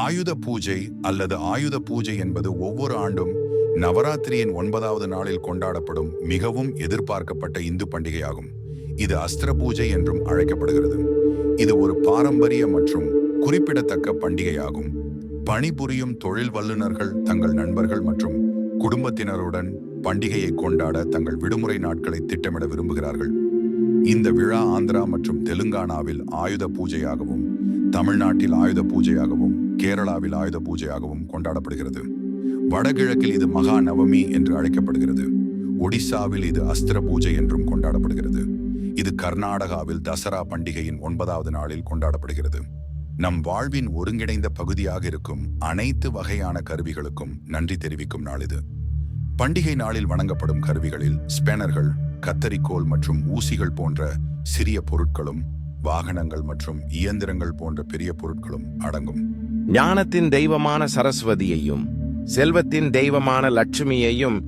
ஆயுத பூஜை அல்லது ஆயுத பூஜை என்பது ஒவ்வொரு ஆண்டும் நவராத்திரியின் ஒன்பதாவது நாளில் கொண்டாடப்படும் மிகவும் எதிர்பார்க்கப்பட்ட இந்து பண்டிகையாகும். இது அஸ்திர பூஜை என்றும் அழைக்கப்படுகிறது. இது ஒரு பாரம்பரிய மற்றும் குறிப்பிடத்தக்க பண்டிகையாகும். பணிபுரியும் தொழில் வல்லுநர்கள் தங்கள் நண்பர்கள் மற்றும் குடும்பத்தினருடன் பண்டிகையை கொண்டாட தங்கள் விடுமுறை நாட்களை திட்டமிட விரும்புகிறார்கள். இந்த விழா ஆந்திரா மற்றும் தெலுங்கானாவில் ஆயுத பூஜையாகவும் தமிழ்நாட்டில் ஆயுத பூஜையாகவும் கேரளாவில் ஆயுத பூஜையாகவும் கொண்டாடப்படுகிறது. வடகிழக்கில் இது மகா நவமி என்று அழைக்கப்படுகிறது. ஒடிசாவில் இது அஸ்திர பூஜை என்றும் கொண்டாடப்படுகிறது. இது கர்நாடகாவில் தசரா பண்டிகையின் ஒன்பதாவது நாளில் கொண்டாடப்படுகிறது. நம் வாழ்வின் ஒருங்கிணைந்த பகுதியாக இருக்கும் அனைத்து வகையான கருவிகளுக்கும் நன்றி தெரிவிக்கும் நாள் இது. பண்டிகை நாளில் வணங்கப்படும் கருவிகளில் ஸ்பேனர்கள் கத்தரிக்கோல் மற்றும் ஊசிகள் போன்ற சிறிய பொருட்களும் வாகனங்கள் மற்றும் இயந்திரங்கள் போன்ற பெரிய பொருட்களும் அடங்கும். ஞானத்தின் தெய்வமான சரஸ்வதியையும் செல்வத்தின் தெய்வமான லட்சுமியையும்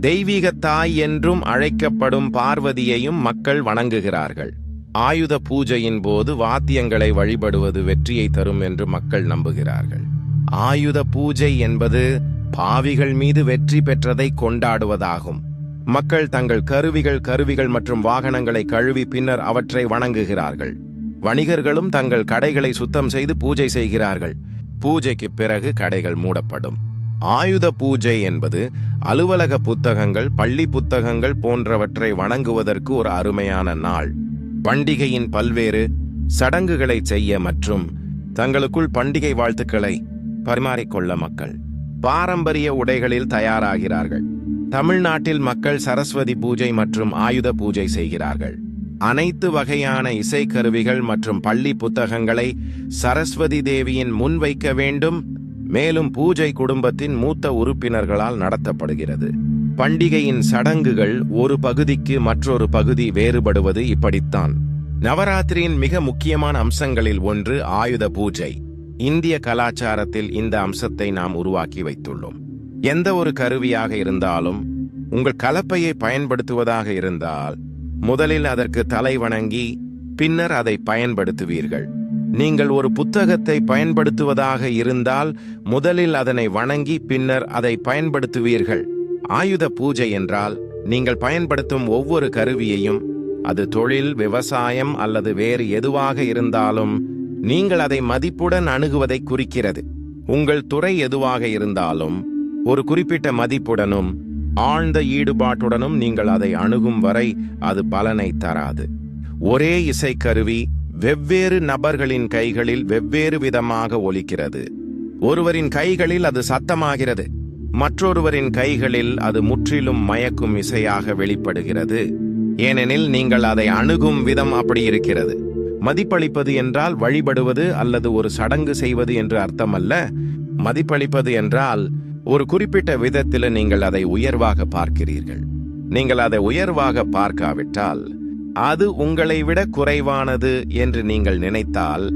தெய்வீக தாய் என்றும் அழைக்கப்படும் பார்வதியையும் மக்கள் வணங்குகிறார்கள். ஆயுத பூஜையின் போது வாத்தியங்களை வழிபடுவது வெற்றியை தரும் என்று மக்கள் நம்புகிறார்கள். ஆயுத பூஜை என்பது பாவிகள் மீது வெற்றி பெற்றதை கொண்டாடுவதாகும். மக்கள் தங்கள் கருவிகள் கருவிகள் மற்றும் வாகனங்களை கழுவி பின்னர் அவற்றை வணங்குகிறார்கள். வணிகர்களும் தங்கள் கடைகளை சுத்தம் செய்து பூஜை செய்கிறார்கள். பூஜைக்கு பிறகு கடைகள் மூடப்படும். ஆயுத பூஜை என்பது அலுவலக புத்தகங்கள் பள்ளி புத்தகங்கள் போன்றவற்றை வணங்குவதற்கு ஒரு அருமையான நாள். பண்டிகையின் பல்வேறு சடங்குகளை செய்ய மற்றும் தங்களுக்குள் பண்டிகை வாழ்த்துக்களை பரிமாறிக்கொள்ள மக்கள் பாரம்பரிய உடைகளில் தயாராகிறார்கள். தமிழ்நாட்டில் மக்கள் சரஸ்வதி பூஜை மற்றும் ஆயுத பூஜை செய்கிறார்கள். அனைத்து வகையான இசைக்கருவிகள் மற்றும் பள்ளி புத்தகங்களை சரஸ்வதி தேவியின் முன் வைக்க வேண்டும். மேலும் பூஜை குடும்பத்தின் மூத்த உறுப்பினர்களால் நடத்தப்படுகிறது. பண்டிகையின் சடங்குகள் ஒரு பகுதிக்கு மற்றொரு பகுதி வேறுபடுவது இப்படித்தான். நவராத்திரியின் மிக முக்கியமான அம்சங்களில் ஒன்று ஆயுத பூஜை. இந்திய கலாச்சாரத்தில் இந்த அம்சத்தை நாம் உருவாக்கி வைத்துள்ளோம். எந்த ஒரு கருவியாக இருந்தாலும் உங்கள் கலப்பையை பயன்படுத்துவதாக இருந்தால் முதலில் அதற்கு தலை வணங்கி பின்னர் அதை பயன்படுத்துவீர்கள். நீங்கள் ஒரு புத்தகத்தை பயன்படுத்துவதாக இருந்தால் முதலில் அதனை வணங்கி பின்னர் அதை பயன்படுத்துவீர்கள். ஆயுத பூஜை என்றால் நீங்கள் பயன்படுத்தும் ஒவ்வொரு கருவியையும் அது தொழில் விவசாயம் அல்லது வேறு எதுவாக இருந்தாலும் நீங்கள் அதை மதிப்புடன் அணுகுவதை குறிக்கிறது. உங்கள் துறை எதுவாக இருந்தாலும் ஒரு குறிப்பிட்ட மதிப்புடனும் ஆழ்ந்த ஈடுபாட்டுடனும் நீங்கள் அதை அணுகும் வரை அது பலனை தராது. ஒரே இசைக்கருவி வெவ்வேறு நபர்களின் கைகளில் வெவ்வேறு விதமாக ஒலிக்கிறது. ஒருவரின் கைகளில் அது சத்தமாகிறது. மற்றொருவரின் கைகளில் அது முற்றிலும் மயக்கும் இசையாக வெளிப்படுகிறது. ஏனெனில் நீங்கள் அதை அணுகும் விதம் அப்படி இருக்கிறது. மதிப்பளிப்பது என்றால் வழிபடுவது அல்லது ஒரு சடங்கு செய்வது என்று அர்த்தமல்ல. மதிப்பளிப்பது என்றால் ஒரு குறிப்பிட்ட விதத்தில் நீங்கள் அதை உயர்வாக பார்க்கிறீர்கள். நீங்கள் அதை உயர்வாக பார்க்காவிட்டால் அது உங்களை விட குறைவானது என்று நீங்கள் நினைத்தால்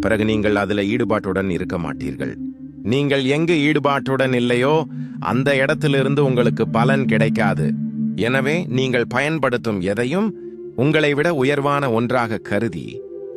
பிறகு நீங்கள் அதில் ஈடுபாட்டுடன் இருக்க மாட்டீர்கள். நீங்கள் எங்கு ஈடுபாட்டுடன் இல்லையோ அந்த இடத்திலிருந்து உங்களுக்கு பலன் கிடைக்காது. எனவே நீங்கள் பயன்படுத்தும் எதையும் உங்களை விட உயர்வான ஒன்றாக கருதி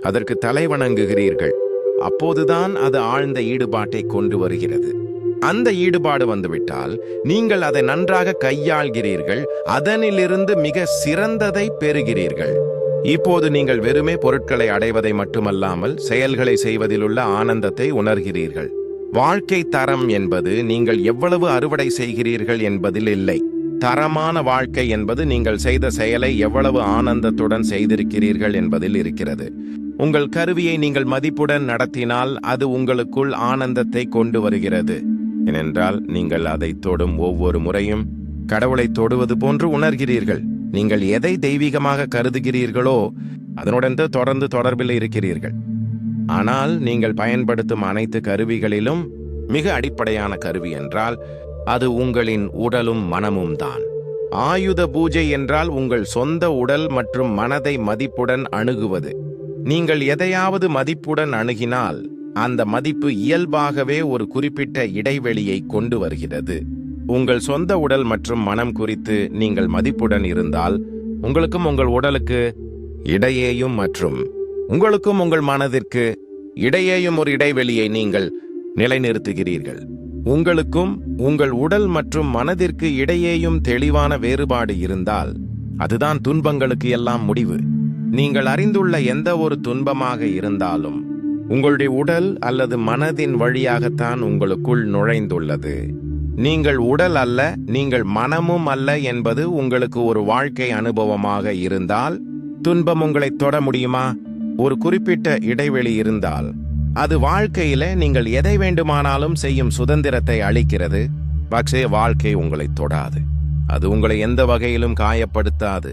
அதற்கு தலைவணங்குகிறீர்கள் அப்போதுதான் அது ஆழ்ந்த ஈடுபாட்டை கொண்டு வருகிறது. அந்த ஈடுபாடு வந்துவிட்டால் நீங்கள் அதை நன்றாக கையாள்கிறீர்கள் அதனிலிருந்து மிக சிறந்ததை பெறுகிறீர்கள். இப்போது நீங்கள் வெறுமே பொருட்களை அடைவதை மட்டுமல்லாமல் செயல்களை செய்வதிலுள்ள ஆனந்தத்தை உணர்கிறீர்கள். வாழ்க்கை தரம் என்பது நீங்கள் எவ்வளவு அறுவடை செய்கிறீர்கள் என்பதில் இல்லை. தரமான வாழ்க்கை என்பது நீங்கள் செய்த செயலை எவ்வளவு ஆனந்தத்துடன் செய்திருக்கிறீர்கள் என்பதில் இருக்கிறது. உங்கள் கருவியை நீங்கள் மதிப்புடன் நடத்தினால் அது உங்களுக்குள் ஆனந்தத்தை கொண்டு வருகிறது. ஏனென்றால் நீங்கள் அதை தொடும் ஒவ்வொரு முறையும் கடவுளை தொடுவது போன்று உணர்கிறீர்கள். நீங்கள் எதை தெய்வீகமாக கருதுகிறீர்களோ அதனுடன் தொடர்ந்து தொடர்பில் இருக்கிறீர்கள். ஆனால் நீங்கள் பயன்படுத்தும் அனைத்து கருவிகளிலும் மிக அடிப்படையான கருவி என்றால் அது உங்களின் உடலும் மனமும் தான். ஆயுத பூஜை என்றால் உங்கள் சொந்த உடல் மற்றும் மனதை மதிப்புடன் அணுகுவது. நீங்கள் எதையாவது மதிப்புடன் அணுகினால் அந்த மதிப்பு இயல்பாகவே ஒரு குறிப்பிட்ட இடைவெளியை கொண்டு வருகிறது. உங்கள் சொந்த உடல் மற்றும் மனம் குறித்து நீங்கள் மதிப்புடன் இருந்தால் உங்களுக்கும் உங்கள் உடலுக்கு இடையேயும் மற்றும் உங்களுக்கும் உங்கள் மனதிற்கு இடையேயும் ஒரு இடைவெளியை நீங்கள் நிலைநிறுத்துகிறீர்கள். உங்களுக்கும் உங்கள் உடல் மற்றும் மனதிற்கு இடையேயும் தெளிவான வேறுபாடு இருந்தால் அதுதான் துன்பங்களுக்கு எல்லாம் முடிவு. நீங்கள் அறிந்துள்ள எந்த ஒரு துன்பமாக இருந்தாலும் உங்களுடைய உடல் அல்லது மனதின் வழியாகத்தான் உங்களுக்குள் நுழைந்துள்ளது. நீங்கள் உடல் அல்ல நீங்கள் மனமும் அல்ல என்பது உங்களுக்கு ஒரு வாழ்க்கை அனுபவமாக இருந்தால் துன்பம் உங்களை தொட முடியுமா? ஒரு குறிப்பிட்ட இடைவெளி இருந்தால் அது வாழ்க்கையில நீங்கள் எதை வேண்டுமானாலும் செய்யும் சுதந்திரத்தை அளிக்கிறது. பக்ஷே வாழ்க்கை உங்களை தொடாது. அது உங்களை எந்த வகையிலும் காயப்படுத்தாது.